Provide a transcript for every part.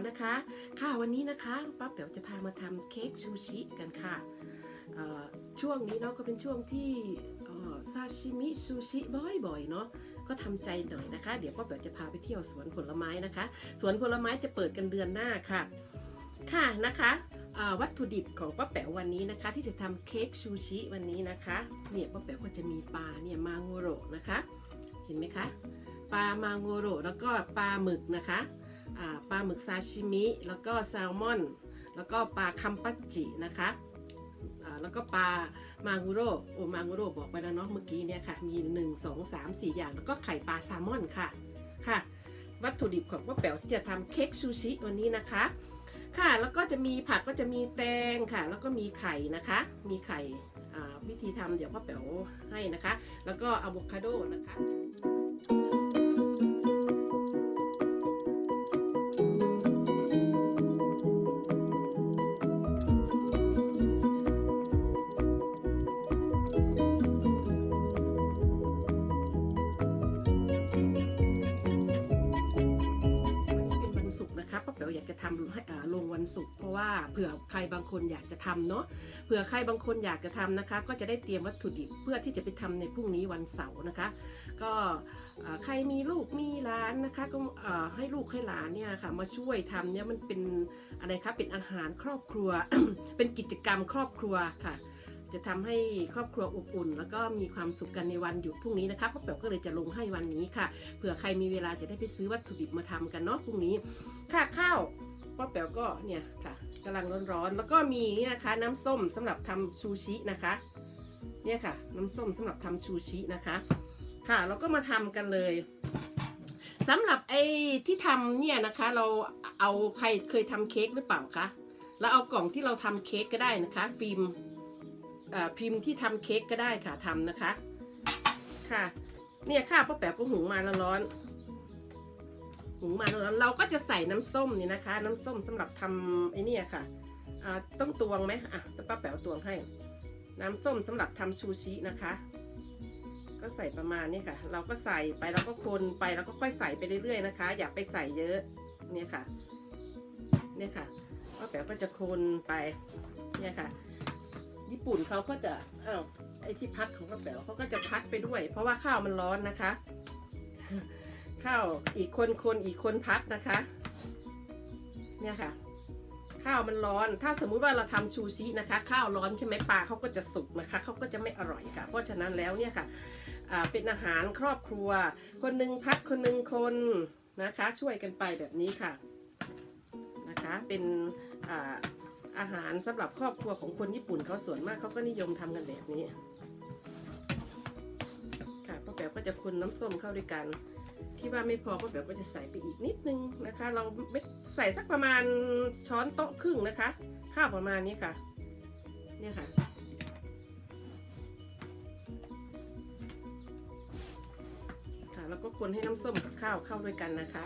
นลป้าแป๋วนะคะ ค่ะวันนี้นะคะป้าแป๋วจะพามาทำเค้กชูชิกันค่ะช่วงนี้เนาะก็เป็นช่วงที่ซาชิมิซูชิบ่อยๆเนาะก็ทำใจหน่อยนะคะ เดี๋ยวป้าแป๋วจะพาไปเที่ยวสวนผลไม้นะคะ สวนผลไม้จะเปิดกันเดือนหน้าค่ะ ค่ะนะคะวัตถุดิบของป้าแป๋ววันนี้นะคะ ที่จะทำเค้กชูชิวันนี้นะคะเนี่ยป้าแป๋วก็จะมีปลาเนี่ยมาโงโรนะคะ เห็นไหมคะปลามาโงโรแล้วก็ปลาหมึกนะคะ ปลาหมึกซาชิมิ แล้วก็แซลมอน แล้วก็ปลาคัมปัจจินะคะแล้วก็ปลามางูโรโอมางูโรบอกไปแล้วเนาะเมื่อกี้เนี่ยค่ะ มี 1 2 3 4 อย่าง แล้วก็ไข่ปลาแซลมอนค่ะ ค่ะ วัตถุดิบของป้าแป๋วที่จะทำเค้กซูชิวันนี้นะคะ ค่ะ แล้วก็จะมีผักก็จะมีแตงค่ะ แล้วก็มีไข่นะคะ มีไข่วิธีทำเดี๋ยวป้าแป๋วให้นะคะ แล้วก็อะโวคาโดนะคะ คนอยากจะทำเนาะเผื่อใครบางคนอยากจะทำนะคะ ก็จะได้เตรียมวัตถุดิบเพื่อที่จะไปทำในพรุ่งนี้วันเสาร์นะคะ ก็ใครมีลูกมีหลานนะคะ ก็ให้ลูกให้หลานเนี่ยค่ะมาช่วยทำเนี่ยมันเป็นอะไรคะเป็นอาหารครอบครัว เป็นกิจกรรมครอบครัวค่ะจะทำให้ครอบครัวอบอุ่น แล้วก็มีความสุขกันในวันหยุดพรุ่งนี้นะคะป้าแป๋วก็เลยจะลงให้วันนี้ค่ะเผื่อใครมีเวลาจะได้ไปซื้อวัตถุดิบมาทำกันเนาะพรุ่งนี้ ค่ะข้าว ป้าแป๋วก็เนี่ยค่ะกำลังร้อนๆแล้วก็มีนี่นะคะ น้ำส้มสำหรับทำซูชินะคะ เนี่ยค่ะ น้ำส้มสำหรับทำซูชินะคะ ค่ะเราก็มาทำกันเลยสำหรับไอ้ที่ทำเนี่ยนะคะ เราเอาใครเคยทำเค้กหรือเปล่าคะแล้วเอากล่องที่เราทำเค้กก็ได้นะคะ ฟิล์มอ่อพิมพ์ที่ทำเค้กก็ได้ค่ะทำนะคะค่ะ เนี่ยข้าวป้าแป๋วก็หุงมาแล้วร้อน หุงมาแล้วเราก็จะใส่น้ำส้มนี่นะคะ น้ำส้มสำหรับทำไอ้เนี่ยค่ะต้องตวงไหมอะต่ป้าแป๋วตวงให้ น้ำส้มสำหรับทำชูชินะคะ ก็ใส่ประมาณนี้ค่ะ เราก็ใส่ไปแล้วก็คนไปแล้วก็ค่อยใส่ไปเรื่อยๆนะคะ อย่าไปใส่เยอะเนี่ยค่ะเนี่ยค่ะป้าแป๋วก็จะคนไปเนี่ยค่ะ ญี่ปุ่นเขาก็จะอ้าวไอ้ที่พัดของป้าแป๋วเขาก็จะพัดไปด้วย เพราะว่าข้าวมันร้อนนะคะ ข้าวอีกคนคนอีกคนพัดนะคะ เนี่ยค่ะ ข้าวมันร้อน ถ้าสมมุติว่าเราทำชูชินะคะ ข้าวร้อนใช่ไหมปลาเขาก็จะสุกนะคะเขาก็จะไม่อร่อยค่ะ เพราะฉะนั้นแล้วเนี่ยค่ะเป็นอาหารครอบครัว คนหนึ่งพัดคนหนึ่งคนนะคะ ช่วยกันไปแบบนี้ค่ะนะคะเป็นอาอาหารสำหรับครอบครัวของคนญี่ปุ่นเขาส่วนมากเขาก็นิยมทำกันแบบนี้ค่ะป้าแป๋วก็จะคนน้ำส้มเข้าด้วยกัน คิดว่าไม่พอป้าแป๋วก็จะใส่ไปอีกนิดนึงนะคะ เราไม่ใส่สักประมาณช้อนโต๊ะครึ่งนะคะ ข้าวประมาณนี้ค่ะ เนี่ยค่ะ ค่ะ แล้วก็คนให้น้ำส้มกับข้าวเข้าด้วยกันนะคะ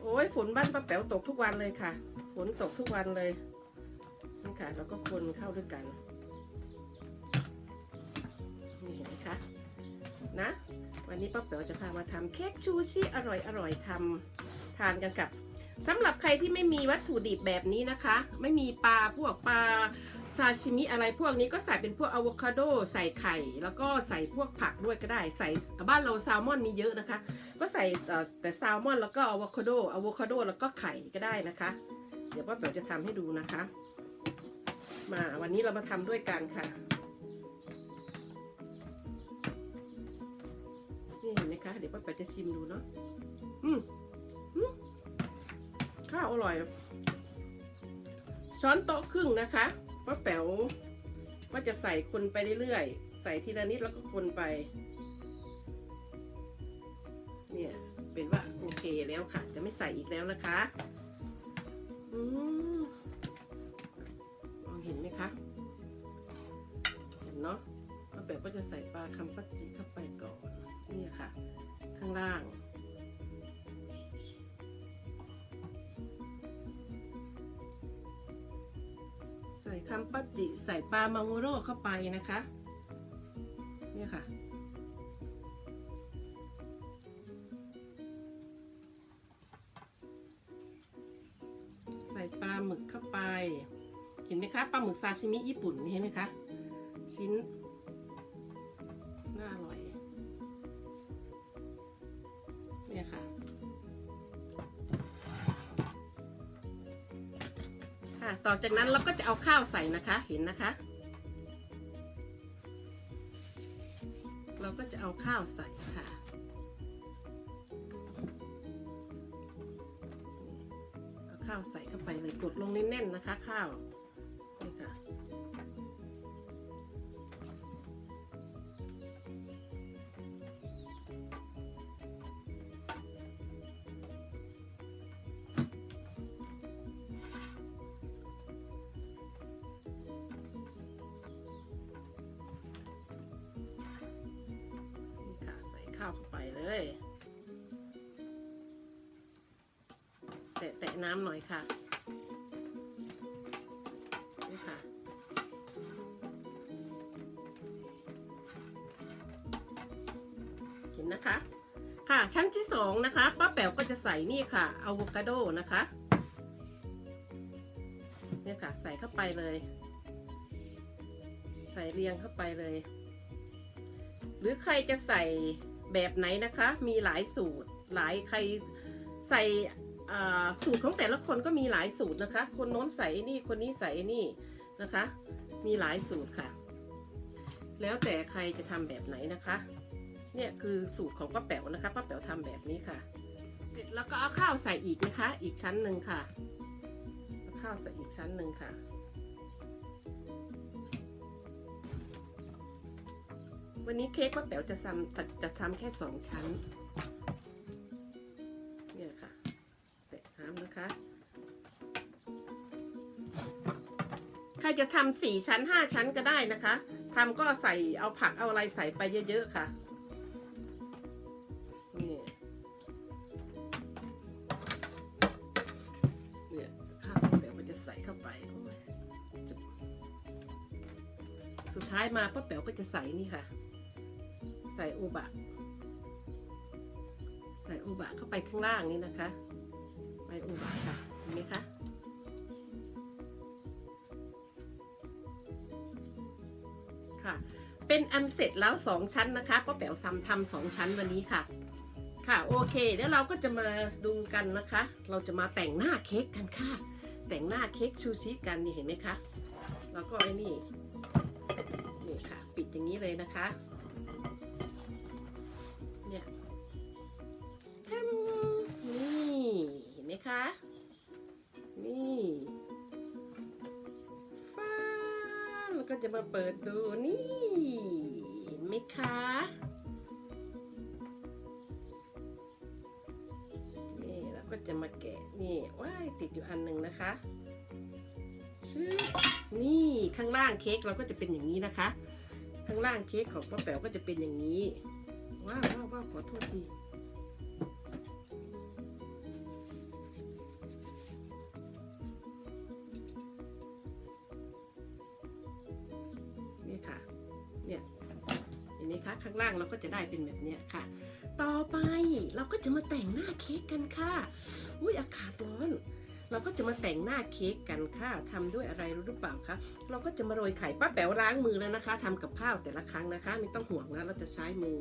โอ้ยฝนบ้านป้าแป๋วตกทุกวันเลยค่ะ ฝนตกทุกวันเลย นี่ค่ะ แล้วก็คนเข้าด้วยกัน นี่เห็นไหมคะ นะ วันนี้ป้าเป๋วจะพามาทำเค้กชูชิอร่อยอร่อยทำทานกันกับสำหรับใครที่ไม่มีวัตถุดิบแบบนี้นะคะ ไม่มีปลาพวกปลาซาชิมิอะไรพวกนี้ก็ใส่เป็นพวกอะโวคาโดใส่ไข่ แล้วก็ใส่พวกผักด้วยก็ได้ ใส่บ้านเราแซลมอนมีเยอะนะคะ ก็ใส่แต่แซลมอนแล้วก็อะโวคาโดอะโวคาโดแล้วก็ไข่ก็ได้นะคะ เดี๋ยวป้าเป๋วจะทำให้ดูนะคะ มาวันนี้เรามาทำด้วยกันค่ะ เห็นไหมคะ เดี๋ยวป้าแป๋วจะชิมดูเนาะอืมอืมข้าวอร่อย ช้อนโต๊ะครึ่งนะคะป้าแป๋วก็จะใส่คนไปเรื่อยๆ ใส่ทีละนิดแล้วก็คนไป เนี่ย เป็นว่าโอเคแล้วค่ะ จะไม่ใส่อีกแล้วนะคะอืมมองเห็นไหมคะ เห็นเนาะป้าแป๋วก็จะใส่ปลาคัมปัจจิเข้าไปก่อน นี่ค่ะ ข้างล่าง ใส่คัมปัจจิ ใส่ปลามังโรเข้าไปนะคะ นี่ค่ะคหมึกเข้าไป เห็นไหมคะปลาหมึกซาชิมิญี่ปุ่นเห็นไหมคะ ชิ้น ต่อจากนั้นเราก็จะเอาข้าวใส่นะคะเห็นนะคะ เราก็จะเอาข้าวใส่ค่ะเอาข้าวใส่เข้าไปเลยกดลงแน่นๆนะคะ ข้าว แตะแตะน้ำหน่อยค่ะ นี่ค่ะ เห็นนะคะ ค่ะชั้นที่สองนะคะป้าแป๋วก็จะใส่นี่ค่ะอะโวคาโดนะคะเนี่ยค่ะ ใส่เข้าไปเลย ใส่เรียงเข้าไปเลย หรือใครจะใส่ แบบไหนนะคะ มีหลายสูตรหลายใครใส่สูตรของแต่ละคนก็มีหลายสูตรนะคะ คนโน้นใส่นี่คนนี้ใส่นี่นะคะ มีหลายสูตรค่ะ แล้วแต่ใครจะทำแบบไหนนะคะ เนี่ยคือสูตรของป้าแป๋วนะคะป้าแป๋วทำแบบนี้ค่ะ เสร็จแล้วก็เอาข้าวใส่อีกนะคะ อีกชั้นหนึ่งค่ะข้าวใส่อีกชั้นหนึ่งค่ะ วันนี้เค้กป้าแป๋วจะทำจะทำแค่สองชั้น เนี่ยค่ะ แตะน้ำนะคะ ใครจะทำสี่ชั้นห้าชั้นก็ได้นะคะทำก็ใส่เอาผักเอาอะไรใส่ไปเยอะๆค่ะนี่เนี่ยข้าวป้าแป๋วมันจะใส่เข้าไปสุดท้ายมาป้าแป๋วก็จะใส่นี่ค่ะ ส่โอบะ ใส่โอบะเข้าไปข้างล่างนี่นะคะ ใบโอบะค่ะเห็นไหมคะค่ะเป็นอันเสร็จแล้วสองชั้นนะคะป้าแป๋วทำทำสองชั้นวันนี้ค่ะ ค่ะโอเคเดี๋ยวเราก็จะมาดูกันนะคะ เราจะมาแต่งหน้าเค้กกันค่ะ แต่งหน้าเค้กชูชิกันนี่เห็นไหมคะ แล้วก็ไอ้นี่นี่ค่ะ ปิดอย่างนี้เลยนะคะ ก็จะมาเปิดดูนี่เห็นไหมคะนี่แล้วก็จะมาแกะนี่ว้ายติดอยู่อันหนึ่งนะคะชื่อนี่ข้างล่างเค้กเราก็จะเป็นอย่างนี้นะคะ ข้างล่างเค้กของป้าแป๋วก็จะเป็นอย่างนี้ว้าวว้าวว้าวขอโทษที ห็นไหมคะข้างล่างเราก็จะได้เป็นแบบนี้ค่ะ ต่อไปเราก็จะมาแต่งหน้าเค้กกันค่ะอุ้ยอากาศร้อน เราก็จะมาแต่งหน้าเค้กกันค่ะทำด้วยอะไรรู้หรือเปล่าคะเราก็จะมาโรยไข่ป้าแป๋วล้างมือแล้วนะคะทำกับข้าวแต่ละครั้งนะคะ ไม่ต้องห่วงนะเราจะใช้มือ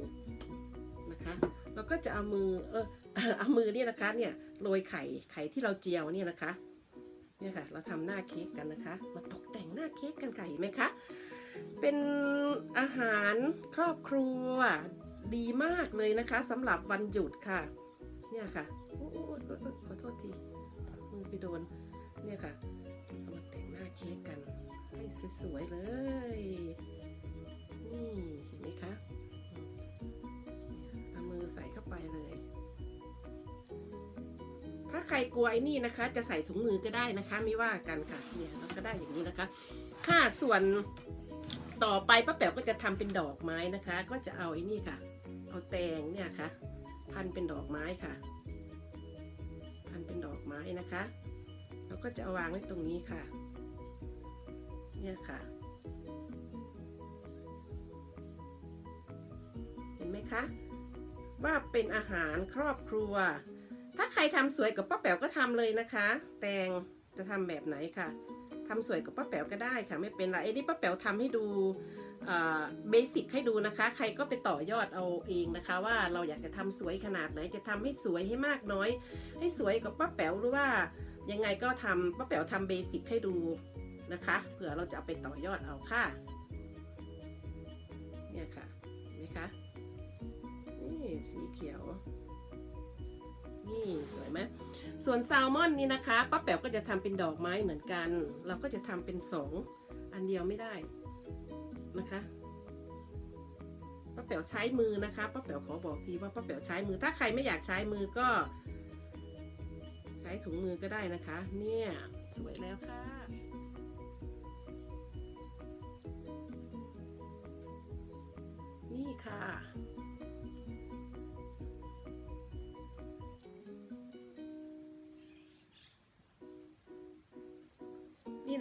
นะคะเราก็จะเอามือเออเอามือเนี่ยนะคะเนี่ยโรยไข่ไข่ที่เราเจียวเนี่ยนะคะเนี่ยค่ะ เราทำหน้าเค้กกันนะคะ มาตกแต่งหน้าเค้กกันค่ะเห็นไหมคะ เป็นอาหารครอบครัวดีมากเลยนะคะสำหรับวันหยุดค่ะ เนี่ยค่ะโอ้ขอโทษทีมือไปโดน เนี่ยค่ะเรามาแต่งหน้าเค้กกันให้สวยๆเลย นี่เห็นไหมคะเอามือใส่เข้าไปเลย ถ้าใครกลัวไอ้นี่นะคะ จะใส่ถุงมือก็ได้นะคะ ไม่ว่ากันค่ะเนี่ยเราก็ได้อย่างนี้นะคะ ค่ะส่วน ต่อไปป้าแป๋วก็จะทำเป็นดอกไม้นะคะ ก็จะเอาไอ้นี่ค่ะ เอาแตงเนี่ยค่ะ พันเป็นดอกไม้ค่ะ พันเป็นดอกไม้นะคะ แล้วก็จะาวางไว้ตรงนี้ค่ะ เนี่ยค่ะ เห็นไหมคะ ว่าเป็นอาหารครอบครัว ถ้าใครทำสวยกับป้าแป๋วก็ทำเลยนะคะ แตงจะทำแบบไหนค่ะ ทำสวยกับป้าแป๋วก็ได้ค่ะ ไม่เป็นไรไอ้นี่ป้าแป๋วทำให้ดูเบสิกให้ดูนะคะ ใครก็ไปต่อยอดเอาเองนะคะ ว่าเราอยากจะทำสวยขนาดไหนจะทำให้สวยให้มากน้อย ให้สวยกับป้าแป๋วหรือว่ายังไงก็ทำป้าแป๋วทำเบสิกให้ดูนะคะเผื่อเราจะเอาไปต่อยอดเอาค่ะเนี่ยค่ะเห็นไหมคะนี่สีเขียว นี่สวยไหมส่วนแซลมอนนี่นะคะป้าแป๋วก็จะทำเป็นดอกไม้เหมือนกัน เราก็จะทำเป็นสองอันเดียวไม่ได้นะคะป้าแป๋วใช้มือนะคะป้าแป๋วขอบอกทีว่าป้าแป๋วใช้มือ ถ้าใครไม่อยากใช้มือก็ ใช้ถุงมือก็ได้นะคะ เนี่ยสวยแล้วค่ะนี่ค่ะ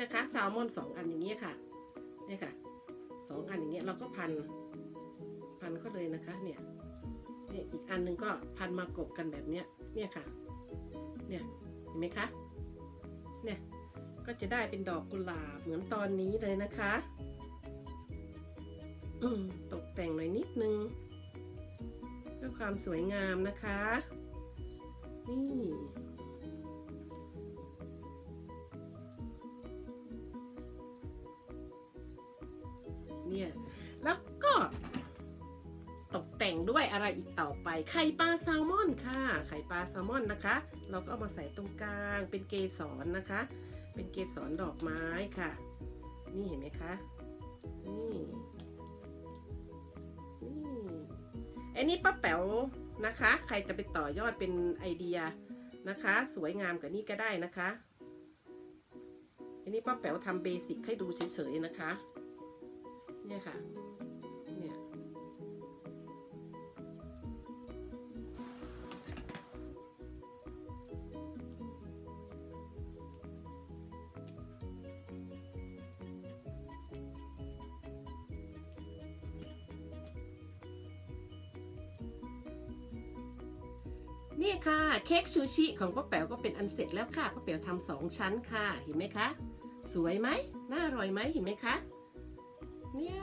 นะคะแซลมอนสองอันอย่างเงี้ยค่ะเนี่ยค่ะสองอันอย่างเงี้ยเราก็พันพันก็เลยนะคะเนี่ยเนี่ยอีกอันหนึ่งก็พันมากบกันแบบเนี้ยเนี่ยค่ะเนี่ยเห็นไหมคะเนี่ยก็จะได้เป็นดอกกุหลาบเหมือนตอนนี้เลยนะคะตกแต่งหน่อยนิดนึงเพื่อความสวยงามนะคะ นี่ แล้วก็ตกแต่งด้วยอะไรอีกต่อไป ไข่ปลาแซลมอนค่ะ ไข่ปลาแซลมอนนะคะ เราก็เอามาใส่ตรงกลาง เป็นเกสรนะคะ เป็นเกสรดอกไม้ค่ะ นี่เห็นไหมคะ นี่ นี่ไอ้นี่ป้าแป๋วนะคะ ใครจะไปต่อยอดเป็นไอเดียนะคะ สวยงามกว่านี้ก็ได้นะคะ อันนี้ป้าแป๋วทำเบสิกให้ดูเฉยๆนะคะ เนี่ยค่ะ นี่ค่ะเค้กชูชิของป้าแป๋วก็เป็นอันเสร็จแล้วค่ะป้าแป๋วทำสองชั้นค่ะเห็นไหมคะ สวยไหมน่าอร่อยไหมเห็นไหมคะเนี่ย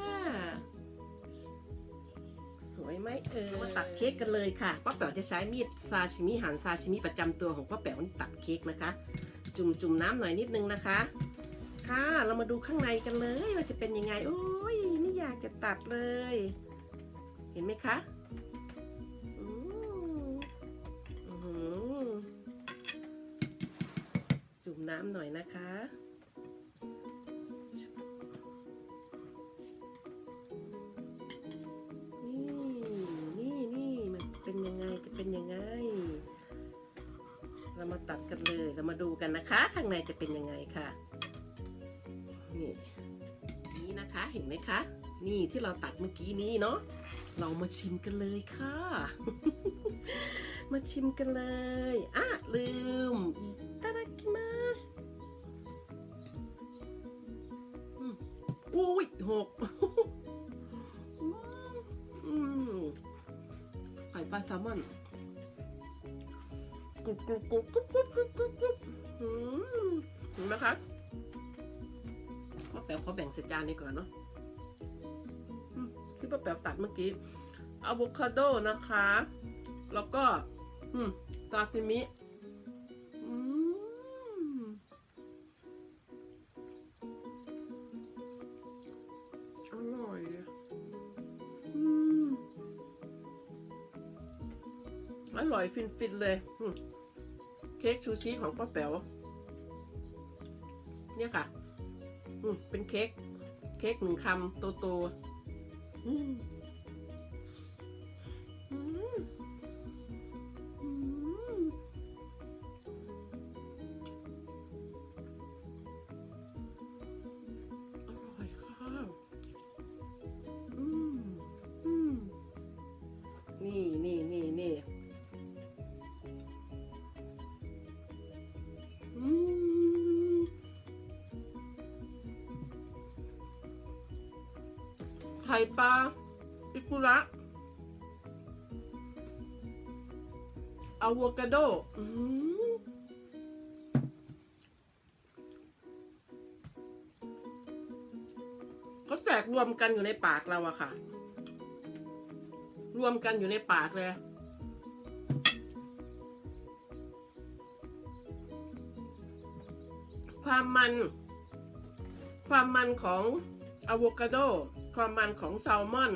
สวยไหมเออมาตัดเค้กกันเลยค่ะป้าแป๋วจะใช้มีดซาชิมิหั่นซาชิมิประจำตัวของป้าแป๋วนี่ตัดเค้กนะคะ จุ่มจุ่มน้ำหน่อยนิดนึงนะคะ ค่ะเรามาดูข้างในกันเลยว่าจะเป็นยังไง โอ้ยไม่อยากจะตัดเลย เห็นไหมคะ น้ำหน่อยนะคะ นี่นี่นี่มันเป็นยังไงจะเป็นยังไง เรามาตัดกันเลยเรามาดูกันนะคะ ข้างในจะเป็นยังไงค่ะ นี่นี่นะคะเห็นไหมคะ นี่ที่เราตัดเมื่อกี้นี้เนาะเรามาชิมกันเลยค่ะ มาชิมกันเลย อะลืมอิตาดากิมั สอุ้ยหกไข่ปลาแซลมอนกรุบกรุบกรุบกรุบกรุบกรุบกรุบกรุบเห็นไหมคะป้าแป๋วเขาแบ่งเศษจานนี้ก่อนเนาะที่ป้าแป๋วตัดเมื่อกี้อะโวคาโดนะคะ แล้วก็ซาซิมิ อร่อยฟินๆเลยเค้กชูชีของป้าแป๋วเนี่ยค่ะเป็นเค้กเค้กหนึ่งคำโตๆ ปลาอิกุระอะโวคาโดก็แตกรวมกันอยู่ในปากเราอะค่ะ รวมกันอยู่ในปากเลยความมัน ความมันของอะโวคาโด ความมันของแซลมอน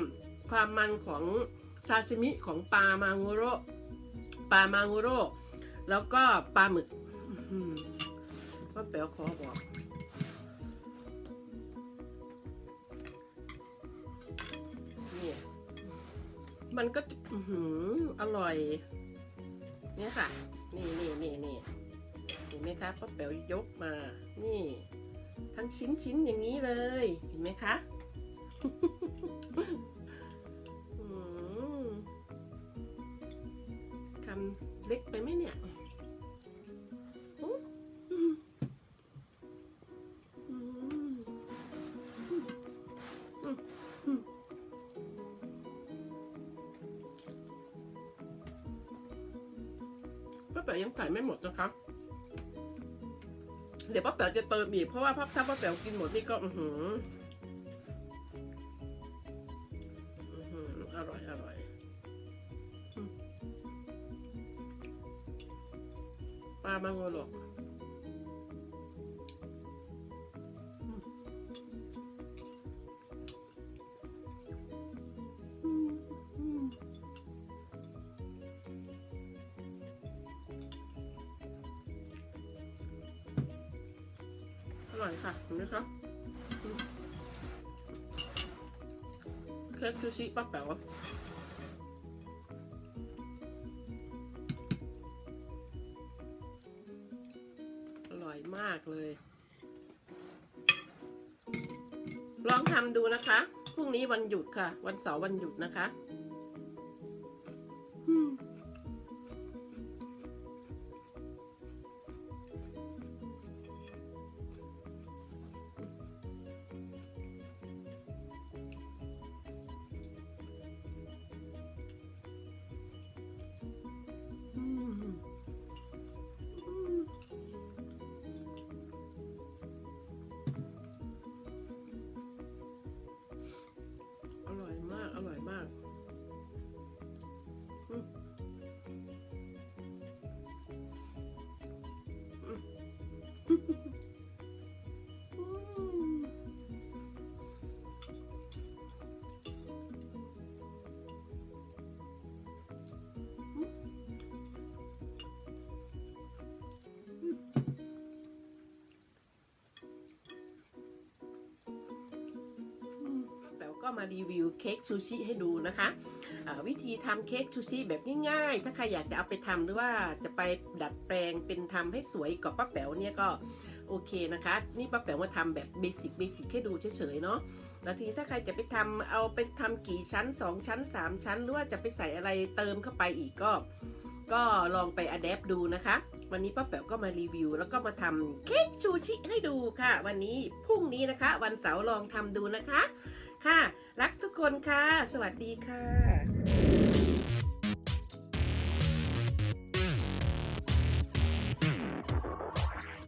ความมันของซาซิมิของปลามางูโรปลามางูโรแล้วก็ปลาหมึกว่าแป๋วขอบอกนี่มันก็อื้อหืออร่อย เนี่ยค่ะ นี่นี่นี่นี่เห็นไหมคะป้าแป๋วยกมา นี่ ทั้งชิ้นชิ้นอย่างนี้เลย เห็นไหมคะ คำเล็กไปไหมเนี่ยอืมอืมอืมอืมอืมป้าแป๋วยังใส่ไม่หมดนะคะเดี๋ยวป้าแป๋วจะเติมอีกเพราะว่าถ้าป้าแป๋วกินหมดนี่ก็ อือหือ ร่อยอร่อยอืมปลามังโงโลก ชิป้าแป๋วอร่อยมากเลย ลองทำดูนะคะ พรุ่งนี้วันหยุดค่ะ วันเสาร์วันหยุดนะคะ อยมากอร่อยมาก มารีวิวเค้กซูชิให้ดูนะคะวิธีทำเค้กซูชิแบบง่ายๆ ถ้าใครอยากจะเอาไปทำหรือว่าจะไปดัดแปลงเป็นทำให้สวยกว่าป้าแป๋วเนี่ยก็โอเคนะคะ นี่ป้าแป๋วมาทำแบบเบสิกเบสิกให้ดูเฉยๆเนาะแล้วทีนี้ถ้าใครจะไปทำเอาไปทำกี่ชั้น 2 ชั้น 3 ชั้น หรือว่าจะไปใส่อะไรเติมเข้าไปอีกก็ ก็ลองไปอัดแอปดูนะคะ วันนี้ป้าแป๋วก็มารีวิว แล้วก็มาทำเค้กชูชิให้ดูค่ะ วันนี้พรุ่งนี้นะคะ วันเสาร์ลองทำดูนะคะ ค่ะ รักทุกคนค่ะ สวัสดีค่ะ